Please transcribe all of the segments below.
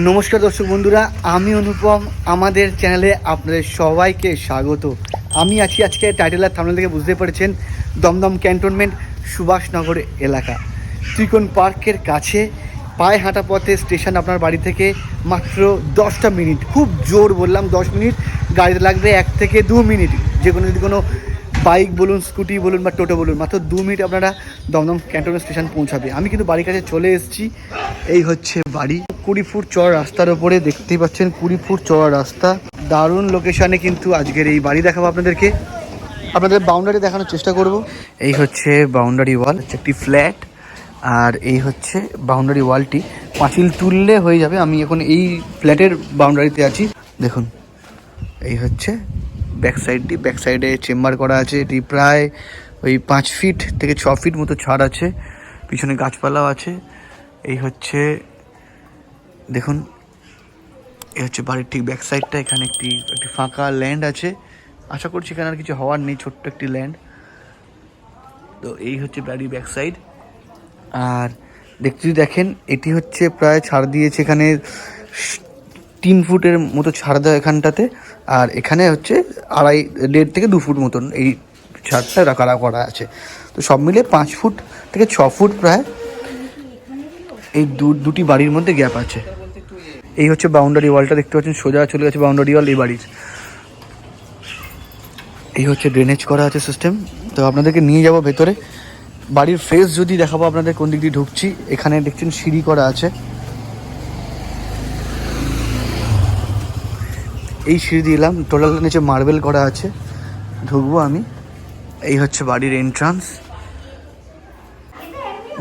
নমস্কার দর্শক বন্ধুরা, আমি অনুপম, আমাদের চ্যানেলে আপনাদের সবাইকে স্বাগত। আমি আছি আজকে টাইটেল আর থামলে থেকে বুঝতে পেরেছেন দমদম ক্যান্টনমেন্ট সুভাষনগর এলাকা। ত্রিকোণ পার্কের কাছে পায়ে হাঁটা পথে স্টেশন আপনার বাড়ি থেকে মাত্র দশটা মিনিট। খুব জোর বললাম দশ মিনিট, গাড়িতে লাগবে এক থেকে দু মিনিট। যে কোনো যদি কোনো বাইক বলুন, স্কুটি বলুন বা টোটো বলুন, মাত্র দু মিনিট আপনারা দমদম ক্যান্টনমেন্ট স্টেশন পৌঁছাবে। আমি কিন্তু বাড়ির কাছে চলে এসেছি। এই হচ্ছে বাড়ি। কুড়ি ফুট চড়া রাস্তার ওপরে দেখতেই পাচ্ছেন কুড়ি ফুট চড়া রাস্তা। দারুণ লোকেশনে কিন্তু আজকের এই বাড়ি দেখাবো আপনাদেরকে। আপনাদের বাউন্ডারি দেখানোর চেষ্টা করব। এই হচ্ছে বাউন্ডারি ওয়াল হচ্ছে একটি ফ্ল্যাট আর এই হচ্ছে বাউন্ডারি ওয়ালটি পাঁচিল তুললে হয়ে যাবে। আমি এখন এই ফ্ল্যাটের বাউন্ডারিতে আছি। দেখুন, এই হচ্ছে ব্যাক সাইডটি ব্যাক সাইডে চেম্বার করা আছে, এটি প্রায় ওই পাঁচ ফিট থেকে ছ ফিট মতো ছাড় আছে, পিছনে গাছপালাও আছে। এই হচ্ছে, দেখুন এই হচ্ছে বাড়ির ঠিক ব্যাক সাইডটা এখানে একটি একটি ফাঁকা ল্যান্ড আছে। আশা করছি এখানে আর কিছু হওয়ার নেই, ছোট্ট একটি ল্যান্ড তো এই হচ্ছে বাড়ির ব্যাক সাইড আর দেখতে যদি দেখেন, এটি হচ্ছে প্রায় ছাড় দিয়েছে এখানে, তিন ফুটের মতো ছাড় দেওয়া এখানটাতে। আর এখানে হচ্ছে আড়াই, দেড় থেকে দু ফুট মতন এই ছাড়টা রাখা করা আছে। তো সব মিলে পাঁচ ফুট থেকে ছ ফুট প্রায় এই দুটি বাড়ির মধ্যে গ্যাপ আছে। এই হচ্ছে বাউন্ডারি ওয়ালটা দেখতে পাচ্ছেন, সোজা চলে গেছে বাউন্ডারি ওয়াল, এই বাড়ির। এই হচ্ছে ড্রেনেজ করা আছে সিস্টেম তো আপনাদেরকে নিয়ে যাব ভেতরে। বাড়ির ফেস যদি দেখাবো আপনাদের কোন দিক দিয়ে ঢুকছি, এখানে দেখছেন সিঁড়ি করা আছে। এই সিঁড়ি দিলাম টোটাল নিচে মার্বেল করা আছে। ঢুকবো আমি। এই হচ্ছে বাড়ির এন্ট্রান্স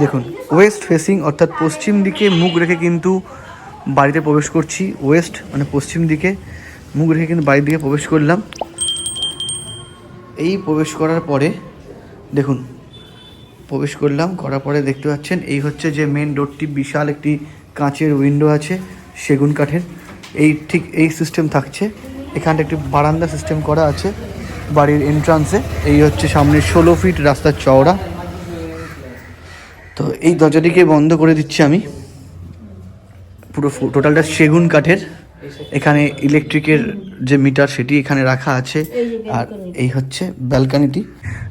দেখুন ওয়েস্ট ফেসিং অর্থাৎ পশ্চিম দিকে মুখ রেখে কিন্তু বাড়িতে প্রবেশ করছি। ওয়েস্ট মানে পশ্চিম দিকে মুখ রেখে কিন্তু বাড়ির দিকে প্রবেশ করলাম। এই প্রবেশ করার পরে, দেখুন, প্রবেশ করলাম। করার পরে দেখতে পাচ্ছেন, এই হচ্ছে যে মেন ডোরটি বিশাল একটি কাঁচের উইন্ডো আছে, সেগুন কাঠের। এই ঠিক এই সিস্টেম থাকছে। এখানটা একটি বারান্দা সিস্টেম করা আছে বাড়ির এন্ট্রান্সে এই হচ্ছে সামনে ষোলো ফিট রাস্তার চওড়া। তো এই দরজাটিকে বন্ধ করে দিচ্ছি আমি। পুরো টোটালটা সেগুন কাঠের। এখানে ইলেকট্রিকের যে মিটার সেটি এখানে রাখা আছে। আর এই হচ্ছে ব্যালকানিটি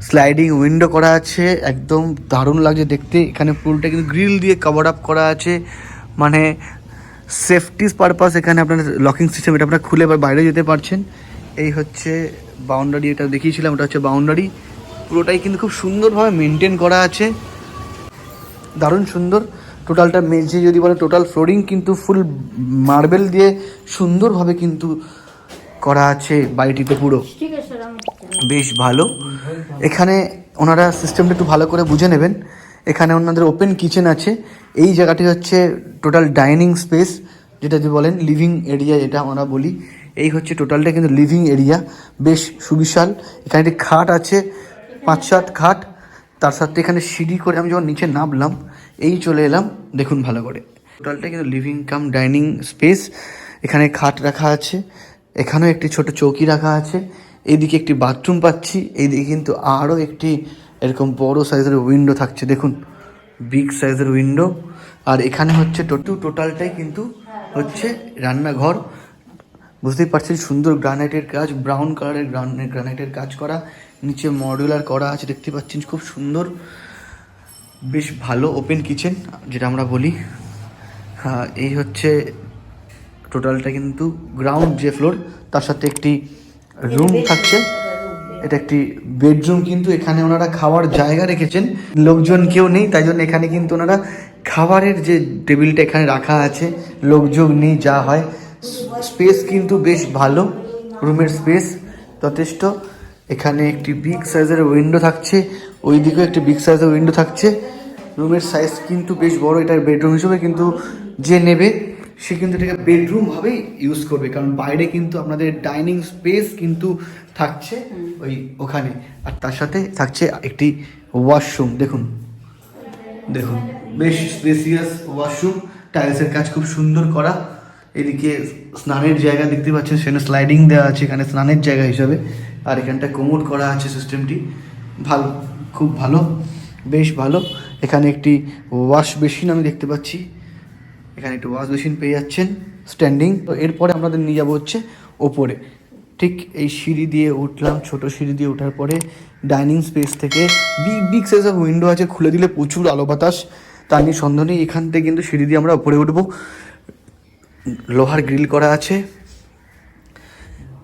স্লাইডিং উইন্ডো করা আছে। একদম দারুণ লাগছে দেখতে। এখানে পুরোটা কিন্তু গ্রিল দিয়ে কভার আপ করা আছে। মানে সেফটিস পারপাস এখানে আপনার লকিং সিস্টেম এটা আপনারা খুলে এবার বাইরে যেতে পারছেন। এই হচ্ছে বাউন্ডারি এটা দেখিয়েছিলাম ওটা হচ্ছে বাউন্ডারি পুরোটাই কিন্তু খুব সুন্দরভাবে মেনটেন করা আছে। দারুণ সুন্দর। টোটালটা মেঝে যদি বলে টোটাল ফ্লোরিং কিন্তু ফুল মার্বেল দিয়ে সুন্দরভাবে কিন্তু করা আছে বাড়িটিতে পুরো। বেশ ভালো। এখানে ওনারা সিস্টেমটা একটু ভালো করে বুঝে নেবেন। এখানে ওনাদের ওপেন কিচেন আছে। এই জায়গাটি হচ্ছে টোটাল ডাইনিং স্পেস যেটা যদি বলেন লিভিং এরিয়া যেটা আমরা বলি। এই হচ্ছে টোটালটা কিন্তু লিভিং এরিয়া বেশ সুবিশাল। এখানে একটি খাট আছে পাঁচ সাত খাট। তার সাথে এখানে সিঁড়ি করে আমি যখন নিচে নামলাম, এই চলে এলাম, দেখুন ভালো করে। টোটালটা কিন্তু লিভিং কাম ডাইনিং স্পেস এখানে খাট রাখা আছে, এখানেও একটি ছোট চৌকি রাখা আছে এইদিকে একটি বাথরুম পাচ্ছি এইদিকে কিন্তু আরও একটি এরকম বড় সাইজের উইন্ডো থাকছে, দেখুন। বিগ সাইজের উইন্ডো আর এখানে হচ্ছে টোটু, টোটালটাই কিন্তু হচ্ছে রান্নাঘর। বুঝতেই পারছেন, সুন্দর গ্রানাইটের কাজ ব্রাউন কালারের গ্রানাইটের কাজ করা, নিচে মডিউলার করা আছে, দেখতে পাচ্ছেন, খুব সুন্দর। বেশ ভালো ওপেন কিচেন যেটা আমরা বলি। হ্যাঁ এই হচ্ছে টোটালটা কিন্তু গ্রাউন্ড যে ফ্লোর তার সাথে একটি রুম থাকছে। এটা একটি বেডরুম কিন্তু এখানে ওনারা খাওয়ার জায়গা রেখেছেন। লোকজন কেউ নেই, তাই জন্য এখানে কিন্তু ওনারা খাবারের যে টেবিলটা এখানে রাখা আছে, লোকজন নেই, যা হয়। স্পেস কিন্তু বেশ ভালো, রুমের স্পেস যথেষ্ট। এখানে একটি বিগ সাইজের উইন্ডো থাকছে ওই দিকেও একটি বিগ সাইজের উইন্ডো থাকছে। রুমের সাইজ কিন্তু বেশ বড়, এটার বেডরুম হিসেবে কিন্তু যে নেবে, সে কিন্তু এটাকে বেডরুম ভাবেই ইউজ করবে। কারণ বাইরে কিন্তু আপনাদের ডাইনিং স্পেস কিন্তু থাকছে ওই ওখানে। আর তার সাথে থাকছে একটি ওয়াশরুম দেখুন। দেখুন বেশ স্পেসিয়াস ওয়াশরুম টাইলসের কাজ খুব সুন্দর করা। এদিকে স্নানের জায়গা দেখতে পাচ্ছেন সেখানে স্লাইডিং দেওয়া আছে এখানে স্নানের জায়গা হিসাবে। আর এখানটা কোমোড করা আছে সিস্টেমটি ভালো খুব ভালো বেশ ভালো। এখানে একটি ওয়াশ বেসিন আমি দেখতে পাচ্ছি। এখানে একটি ওয়াশ মেশিন পেয়ে যাচ্ছেন স্ট্যান্ডিং তো এরপরে আমাদের নিয়ে যাব হচ্ছে ওপরে। ঠিক এই সিঁড়ি দিয়ে উঠলাম, ছোট সিঁড়ি দিয়ে ওঠার পরে ডাইনিং স্পেস থেকে big big size of window আছে, খুলে দিলে প্রচুর আলো বাতাস। তার নিয়ে সন্দেহ নেই এখান থেকে কিন্তু সিঁড়ি দিয়ে আমরা উপরে উঠবো। লোহার গ্রিল করা আছে।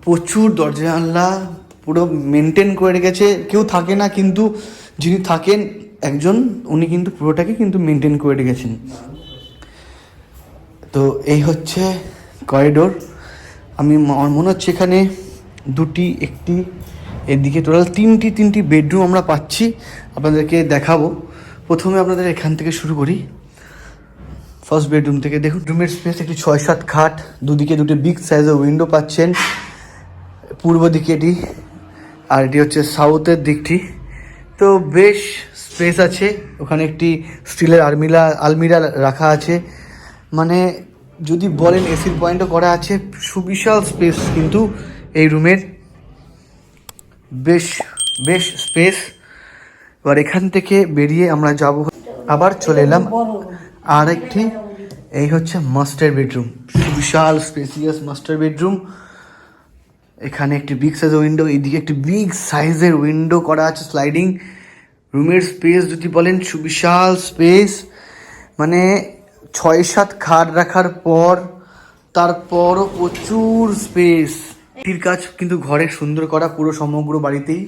প্রচুর দরজা জানলা, পুরো মেনটেন করে রেখেছে। কেউ থাকে না, কিন্তু যিনি থাকেন একজন, উনি কিন্তু পুরোটাকে কিন্তু মেনটেন করে রেখেছেন। তো এই হচ্ছে করিডোর আমি আমার মনে হচ্ছে এখানে দুটি, একটি, এদিকে টোটাল তিনটি তিনটি বেডরুম আমরা পাচ্ছি। আপনাদেরকে দেখাবো। প্রথমে আপনাদের এখান থেকে শুরু করি। ফার্স্ট বেডরুম থেকে দেখুন রুমের স্পেস একটি ছয় সাত খাট। দুদিকে দুটি বিগ সাইজের উইন্ডো পাচ্ছেন। পূর্ব দিকে এটি, আর এটি হচ্ছে সাউথের দিকটি। তো বেশ স্পেস আছে। ওখানে একটি স্টিলের আলমিরা আলমিরা রাখা আছে। মানে যদি বলেন এসির পয়েন্টও করা আছে, সুবিশাল স্পেস কিন্তু এই রুমের বেশ বেশ স্পেস এবার এখান থেকে বেরিয়ে আমরা যাব আবার চলে এলাম আর একটি এই হচ্ছে মাস্টার বেডরুম বিশাল স্পেসিয়াস মাস্টার বেডরুম এখানে একটি বিগ সাইজের উইন্ডো এইদিকে একটি বিগ সাইজের উইন্ডো করা আছে স্লাইডিং রুমের স্পেস যদি বলেন, সুবিশাল স্পেস মানে ছয় সাত খাট রাখার পর তারপরও প্রচুর স্পেস এটির কাজ কিন্তু ঘরে সুন্দর করা পুরো সমগ্র বাড়িতেই।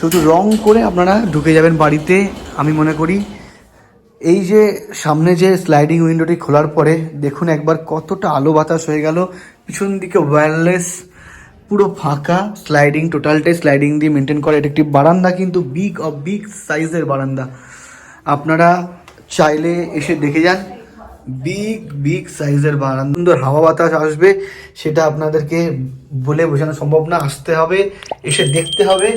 শুধু রং করে আপনারা ঢুকে যাবেন বাড়িতে, আমি মনে করি। এই যে সামনে যে স্লাইডিং উইন্ডোটি খোলার পরে, দেখুন একবার কতটা আলো বাতাস হয়ে গেল। পিছন দিকে ওয়্যারলেস পুরো ফাঁকা স্লাইডিং টোটালটাই স্লাইডিং দিয়ে মেনটেন করা। এটা একটি বারান্দা কিন্তু বিগ অফ বিগ সাইজের বারান্দা। আপনারা চাইলে এসে দেখে যান। বিগ বিগ সাইজের বারান্দা সুন্দর হাওয়া বাতাস আসবে, সেটা আপনাদেরকে বলে বোঝানো সম্ভব না। আসতে হবে, এসে দেখতে হবে।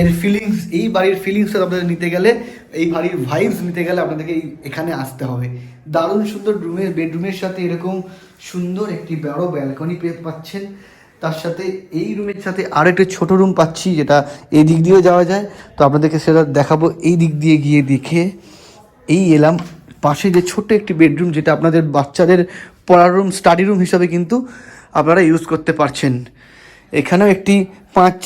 এর ফিলিংস এই বাড়ির ফিলিংস আপনাদের নিতে গেলে, এই বাড়ির ভাইবস নিতে গেলে আপনাদেরকে এখানে আসতে হবে। দারুণ সুন্দর রুমের বেডরুমের সাথে এরকম সুন্দর একটি বড় ব্যালকনি পেয়ে পাচ্ছেন। তার সাথে এই রুমের সাথে আর একটি ছোটো রুম পাচ্ছি, যেটা এই দিক দিয়েও যাওয়া যায়। তো আপনাদেরকে সেটা দেখাবো। এই দিক দিয়ে গিয়ে দেখে, এই এলাম পাশে যে ছোট্ট একটি বেডরুম যেটা আপনাদের বাচ্চাদের পড়ার রুম, স্টাডি রুম হিসাবে কিন্তু আপনারা ইউজ করতে পারছেন। এখানেও একটি পাঁচ,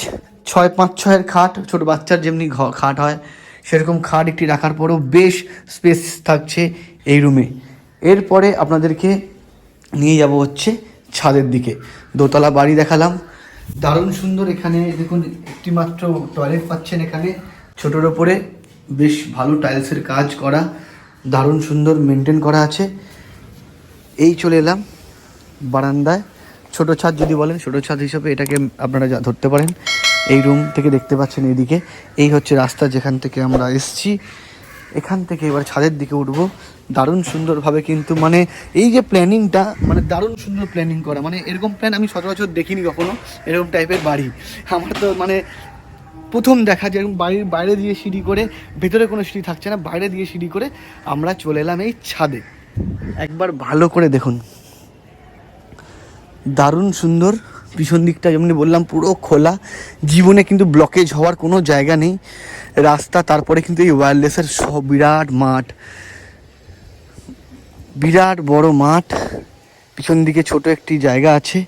ছয়, পাঁচ, ছয়ের খাট, ছোট বাচ্চার যেমনি খাট হয়, সেরকম খাট একটি রাখার পরেও বেশ স্পেস থাকছে এই রুমে। এরপরে আপনাদেরকে নিয়ে যাব হচ্ছে ছাদের দিকে। দোতলা বাড়ি দেখালাম। দারুণ সুন্দর এখানে, দেখুন, একটি মাত্র টয়লেট পাচ্ছেন এখানে। ছোটোর ওপরে বেশ ভালো টাইলসের কাজ করা। দারুণ সুন্দর মেনটেন করা আছে। এই চলে এলাম বারান্দায়। ছোট ছাদ যদি বলেন, ছোট ছাদ হিসাবে এটাকে আপনারা যা- ধরতে পারেন। এই রুম থেকে দেখতে পাচ্ছেন এইদিকে এই হচ্ছে রাস্তা যেখান থেকে আমরা এসছি। এখান থেকে এবার ছাদের দিকে উঠবো। দারুণ সুন্দরভাবে কিন্তু মানে এই যে প্ল্যানিংটা মানে দারুণ সুন্দর প্ল্যানিং করা। মানে এরকম প্ল্যান আমি সচরাচর দেখিনি কখনো। এরকম টাইপের বাড়ি। আমার তো মানে প্রথম দেখা যেরকম বাড়ির বাইরে দিয়ে সিঁড়ি করে, ভেতরে কোনো সিঁড়ি থাকছে না, বাইরে দিয়ে সিঁড়ি করে আমরা চলে এলাম এই ছাদে। একবার ভালো করে দেখুন। দারুণ সুন্দর, পিছন দিকটা যেমনি বললাম পুরো খোলা। জীবনে কিন্তু ব্লকেজ হওয়ার কোনো জায়গা নেই। রাস্তা, তারপরে কিন্তু এই ওয়্যারলেসের সব বিরাট মাঠ। বিরাট বড় মাঠ। পিছন দিকে ছোট একটি জায়গা আছে।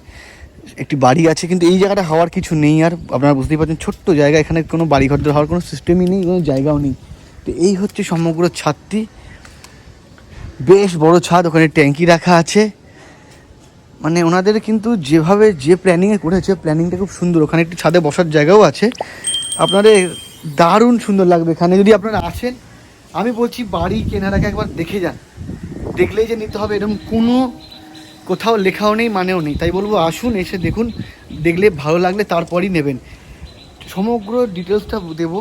একটি বাড়ি আছে, কিন্তু এই জায়গাটা হওয়ার কিছু নেই আর আপনারা বুঝতেই পারছেন, ছোট্ট জায়গা, এখানে কোনো বাড়ি ঘর হওয়ার কোনো সিস্টেমই নেই, কোনো জায়গাও নেই। তো এই হচ্ছে সমগ্র ছাদটি। বেশ বড় ছাদ, ওখানে ট্যাঙ্কি রাখা আছে। মানে ওনাদের কিন্তু যেভাবে যে প্ল্যানিংয়ে করেছে প্ল্যানিংটা খুব সুন্দর। ওখানে একটি ছাদে বসার জায়গাও আছে। আপনাদের দারুণ সুন্দর লাগবে এখানে। যদি আপনারা আসেন, আমি বলছি বাড়ি কেনার আগে একবার দেখে যান। দেখলেই যে নিতে হবে, এরকম কোনো কোথাও লেখাও নেই, মানেও নেই। তাই বলব, আসুন, এসে দেখুন, দেখলে ভালো লাগলে তারপরই নেবেন। সমগ্র ডিটেলসটা দেব।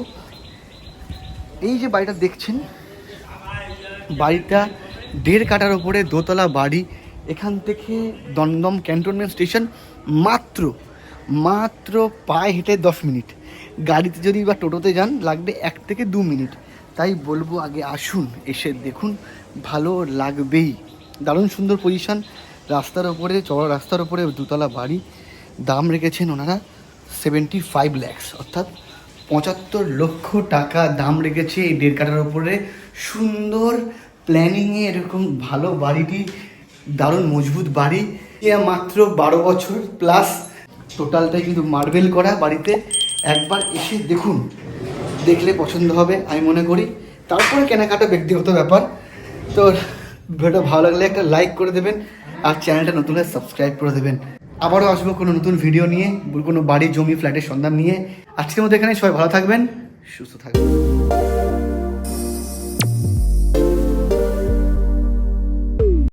এই যে বাড়িটা দেখছেন, বাড়িটা দেড় কাটার ওপরে দোতলা বাড়ি, এখান থেকে দমদম ক্যান্টনমেন্ট স্টেশন, মাত্র মাত্র পায়ে হেঁটে দশ মিনিট। গাড়িতে যদি বা টোটোতে যান, লাগবে এক থেকে দু মিনিট। তাই বলব, আগে আসুন, এসে দেখুন, ভালো লাগবেই। দারুণ সুন্দর পজিশন রাস্তার ওপরে চড়া রাস্তার ওপরে দুতলা বাড়ি। দাম রেখেছেন ওনারা সেভেন্টি ফাইভ ল্যাক্স অর্থাৎ পঁচাত্তর লক্ষ টাকা দাম রেখেছে এই দেড় কাটার ওপরে সুন্দর প্ল্যানিংয়ে এরকম ভালো বাড়িটি, দারুণ মজবুত বাড়ি। এ মাত্র বারো বছর প্লাস টোটালটাই কিন্তু মার্বেল করা বাড়িতে। একবার এসে দেখুন, দেখলে পছন্দ হবে, আমি মনে করি। তারপরে কেনাকাটা ব্যক্তিগত ব্যাপার। তো ভিডিওটা ভালো লাগলে একটা লাইক করে দেবেন আর চ্যানেলটা নতুন হলে সাবস্ক্রাইব করে দেবেন। আবারও আসব কোনো নতুন ভিডিও নিয়ে, কোনো বাড়ি, জমি ফ্ল্যাটের সন্ধান নিয়ে। আজকের মধ্যে এখানে সবাই ভালো থাকবেন, সুস্থ থাকবেন।